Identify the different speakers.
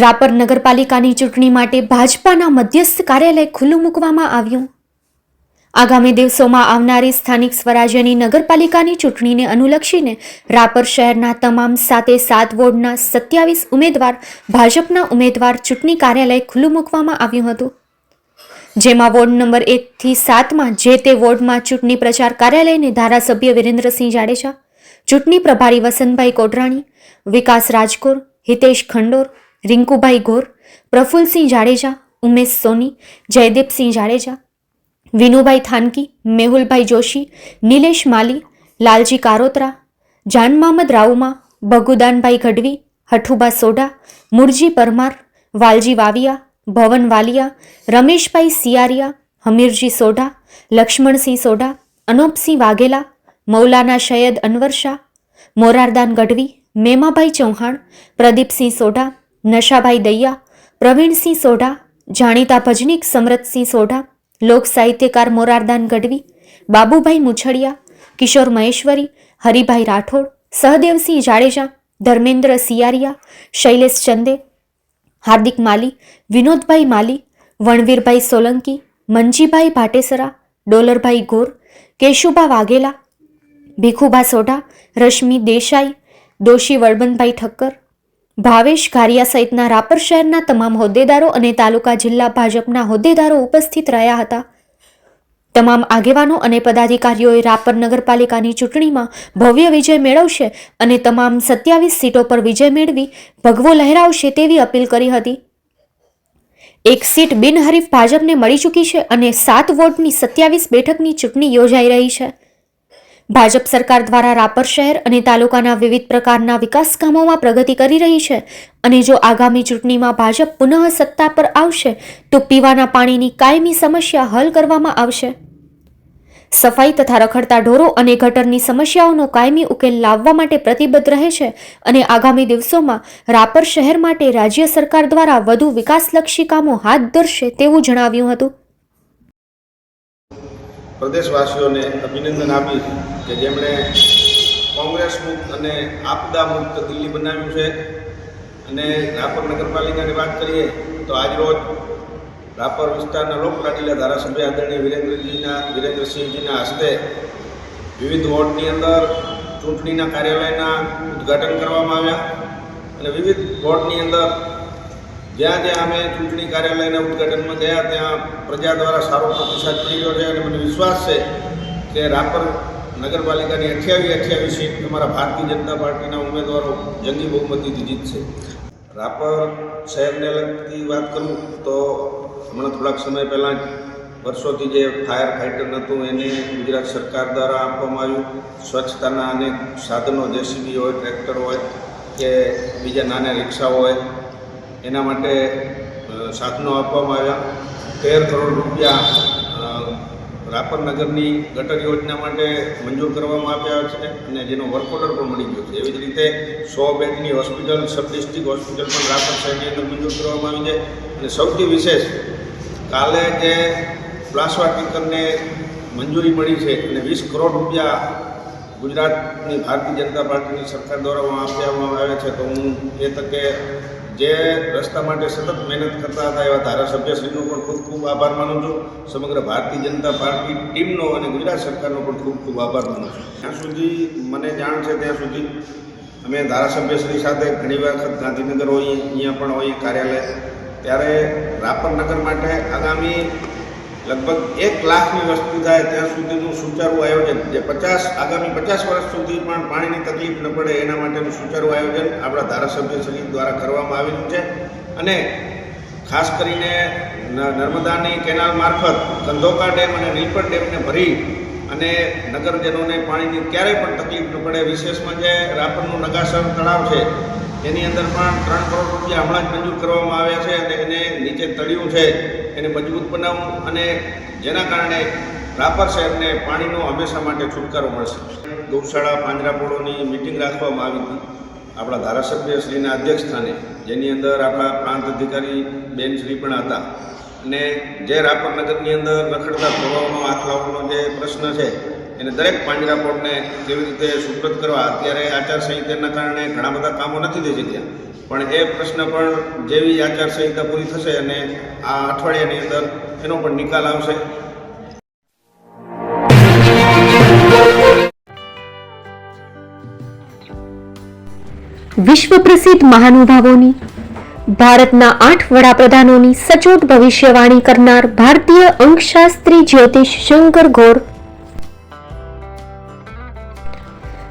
Speaker 1: રાપર નગરપાલિકાની ચૂંટણી માટે ભાજપાના મધ્યસ્થ કાર્યાલય ખુલ્લું મૂકવામાં આવ્યું. આગામી દિવસોમાં આવનારી સ્થાનિક સ્વરાજ્યની નગરપાલિકાની ચૂંટણીને અનુલક્ષીને રાપર શહેરના તમામ સાતે સાત વોર્ડના સત્યાવીસ ઉમેદવાર ભાજપના ઉમેદવાર ચૂંટણી કાર્યાલય ખુલ્લું મૂકવામાં આવ્યું હતું. જેમાં વોર્ડ નંબર એકથી સાતમાં જે તે વોર્ડમાં ચૂંટણી પ્રચાર કાર્યાલયને ધારાસભ્ય વિરેન્દ્રસિંહ જાડેજા, ચૂંટણી પ્રભારી વસંતભાઈ કોટરાણી, વિકાસ રાજકોર, હિતેશ ખંડોર રિંકુભાઈ ગોર, પ્રફુલસિંહ જાડેજા, ઉમેશ સોની, જયદીપસિંહ જાડેજા, વિનુભાઈ થાનકી, મેહુલભાઈ જોશી, નિલેશ માલી, લાલજી કારોત્રા, જાન મહમદ રાઉમા બગુદાનભાઈ ગઢવી હઠુબા સોઢા, મુરજી પરમાર, વાલજી વાવિયા, ભવન વાલિયા, રમેશભાઈ સિયારિયા, હમીરજી સોઢા, લક્ષ્મણસિંહ સોઢા, અનોપસિંહ વાઘેલા, મૌલાના સૈયદ અનવર શાહ, મોરારદાન ગઢવી, મેમાભાઈ ચૌહાણ, પ્રદીપસિંહ સોઢા નશાભાઈ દૈયા, પ્રવીણસિંહ સોઢા, જાણીતા ભજનીક સમરતસિંહ સોઢા, લોક સાહિત્યકાર મોરારદાન ગઢવી, બાબુભાઈ મુછડિયા, કિશોર મહેશ્વરી, હરિભાઈ રાઠોડ, સહદેવસિંહ જાડેજા, ધર્મેન્દ્ર સિયારિયા, શૈલેષ ચંદે, હાર્દિક માલી, વિનોદભાઈ માલી, વણવીરભાઈ સોલંકી મંજીભાઈ ભાટેસરા, ડોલરભાઈ ગોર, કેશુભા વાઘેલા, ભીખુભા સોઢા, રશ્મિ દેસાઈ, દોશી વળબંધભાઈ ઠક્કર ભાવેશ ઘારિયા સહિતના રાપર શહેરના તમામ હોદ્દેદારો અને તાલુકા જિલ્લા ભાજપના હોદ્દેદારો ઉપસ્થિત રહ્યા હતા. તમામ આગેવાનો અને પદાધિકારીઓએ રાપર નગરપાલિકાની ચૂંટણીમાં ભવ્ય વિજય મેળવશે અને તમામ સત્યાવીસ સીટો પર વિજય મેળવી ભગવો લહેરાવશે તેવી અપીલ કરી હતી. એક સીટ બિનહરીફ ભાજપને મળી ચૂકી છે અને સાત વોર્ડની સત્યાવીસ બેઠકની ચૂંટણી યોજાઈ રહી છે. ભાજપ સરકાર દ્વારા રાપર શહેર અને તાલુકાના વિવિધ પ્રકારના વિકાસ કામોમાં પ્રગતિ કરી રહી છે. અને જો આગામી ચૂંટણીમાં ભાજપ પુનઃ સત્તા પર આવશે, તો પીવાના પાણીની કાયમી સમસ્યા હલ કરવામાં આવશે. સફાઈ તથા રખડતા ઢોરો અને ગટરની સમસ્યાઓનો કાયમી ઉકેલ લાવવા માટે પ્રતિબદ્ધ રહે છે અને આગામી દિવસોમાં રાપર શહેર માટે રાજ્ય સરકાર દ્વારા વધુ વિકાસલક્ષી કામો હાથ ધરશે તેવું જણાવ્યું હતું.
Speaker 2: પ્રદેશવાસીઓને અભિનંદન આપી કે જેમણે કોંગ્રેસ મુક્ત અને આપદા મુક્ત દિલ્હી બનાવ્યું છે. અને રાપર નગરપાલિકાની વાત કરીએ તો આજરોજ રાપર વિસ્તારના લોકલાડીલા ધારાસભ્ય આદરણીય વિરેન્દ્રજીના વિરેન્દ્રસિંહજીના હસ્તે વિવિધ વોર્ડની અંદર ચૂંટણીના કાર્યાલયના ઉદ્ઘાટન કરવામાં આવ્યા. અને વિવિધ વોર્ડની અંદર જ્યાં જ્યાં અમે ચૂંટણી કાર્યાલયના ઉદ્ઘાટનમાં ગયા, ત્યાં પ્રજા દ્વારા સારો પ્રતિસાદ મળી રહ્યો છે. અને મને વિશ્વાસ છે કે રાપર નગરપાલિકાની અઠ્યાવીસ અઠ્યાવીસ સીટ અમારા ભારતીય જનતા પાર્ટીના ઉમેદવારો જંગી બહુમતીથી જીતશે રાપર શહેરને લગતી વાત કરું તો હમણાં થોડાક સમય પહેલાં જ વર્ષોથી જે ફાયર ફાઇટર હતું એને ગુજરાત સરકાર દ્વારા આપવામાં આવ્યું. સ્વચ્છતાના અનેક સાધનો, જેસીબી હોય, ટ્રેક્ટર હોય કે બીજા નાના રિક્ષા હોય, એના માટે સાધનો આપવામાં આવ્યા. તેર કરોડ રૂપિયા રાપર નગરની ગટર યોજના માટે મંજૂર કરવામાં આવ્યા છે અને જેનો વર્ક ઓર્ડર પણ મળી ગયો છે. એવી જ રીતે સો બેડની હોસ્પિટલ, સબ ડિસ્ટ્રિક્ટ હોસ્પિટલ પણ રાપર શહેરની અંદર મંજૂર કરવામાં આવી છે. અને સૌથી વિશેષ, કાલે જે પ્લાસવા ટીકરને મંજૂરી મળી છે અને વીસ કરોડ રૂપિયા ગુજરાતની ભારતીય જનતા પાર્ટીની સરકાર દ્વારા આપવામાં આવ્યા છે તો હું એ તકે જે રસ્તા માટે સતત મહેનત કરતા હતા એવા ધારાસભ્યશ્રીનો પણ ખૂબ ખૂબ આભાર માનું છું. સમગ્ર ભારતીય જનતા પાર્ટી ટીમનો અને ગુજરાત સરકારનો પણ ખૂબ ખૂબ આભાર માનું છું. જ્યાં સુધી મને જાણ છે ત્યાં સુધી અમે ધારાસભ્યશ્રી સાથે ઘણી વખત ગાંધીનગર હોઈએ, અહીંયા પણ હોઈએ કાર્યાલય. ત્યારે રાપર નગર માટે આગામી લગભગ એક લાખની વસ્તી થાય ત્યાં સુધીનું સુચારું આયોજન, જે પચાસ, આગામી પચાસ વર્ષ સુધી પણ પાણીની તકલીફ ન પડે એના માટેનું સુચારું આયોજન આપણા ધારાસભ્ય ધારાસભ્યશ્રી દ્વારા કરવામાં આવેલું છે. અને ખાસ કરીને નર્મદાની કેનાલ મારફત કંધોકા ડેમ અને નીલપર ડેમને ભરી અને નગરજનોને પાણીની ક્યારેય પણ તકલીફ ન પડે, વિશેષમાં જે રાપરનું નગાસર તળાવ છે, એની અંદર પણ ત્રણ કરોડ રૂપિયા હમણાં જ મંજૂર કરવામાં આવ્યા છે અને એને નીચે તળિયું છે. એને મજબૂત બનાવવું અને જેના કારણે રાપર શહેરને પાણીનો હંમેશા માટે છુટકારો મળશે. ગૌશાળા પાંજરાપોળોની મિટિંગ રાખવામાં આવી હતી. આપણા ધારાસભ્યશ્રીના અધ્યક્ષ સ્થાને જેની અંદર આપણા પ્રાંત અધિકારી બેનશ્રી પણ હતા. અને જે રાપર નગરની અંદર રખડતા ઢોરોનો આખલાઓનો જે પ્રશ્ન છે એને દરેક પાંજરાપોળને કેવી રીતે સુપ્રત કરવા, અત્યારે આચારસંહિતાના કારણે ઘણા બધા કામો નથી થઈ શક્યા. પણ એ પ્રશ્ન પણ જેવી આચારસંહિતા પૂરી થશે અને આ અઠવાડિયાની અંદર એનો પણ નિકાલ આવશે.
Speaker 1: વિશ્વ પ્રસિદ્ધ મહાનુભાવોની, ભારતના આઠ વડાપ્રધાનોની સચોટ ભવિષ્યવાણી કરનાર ભારતીય અંકશાસ્ત્રી જ્યોતિષ શંકર ઘોર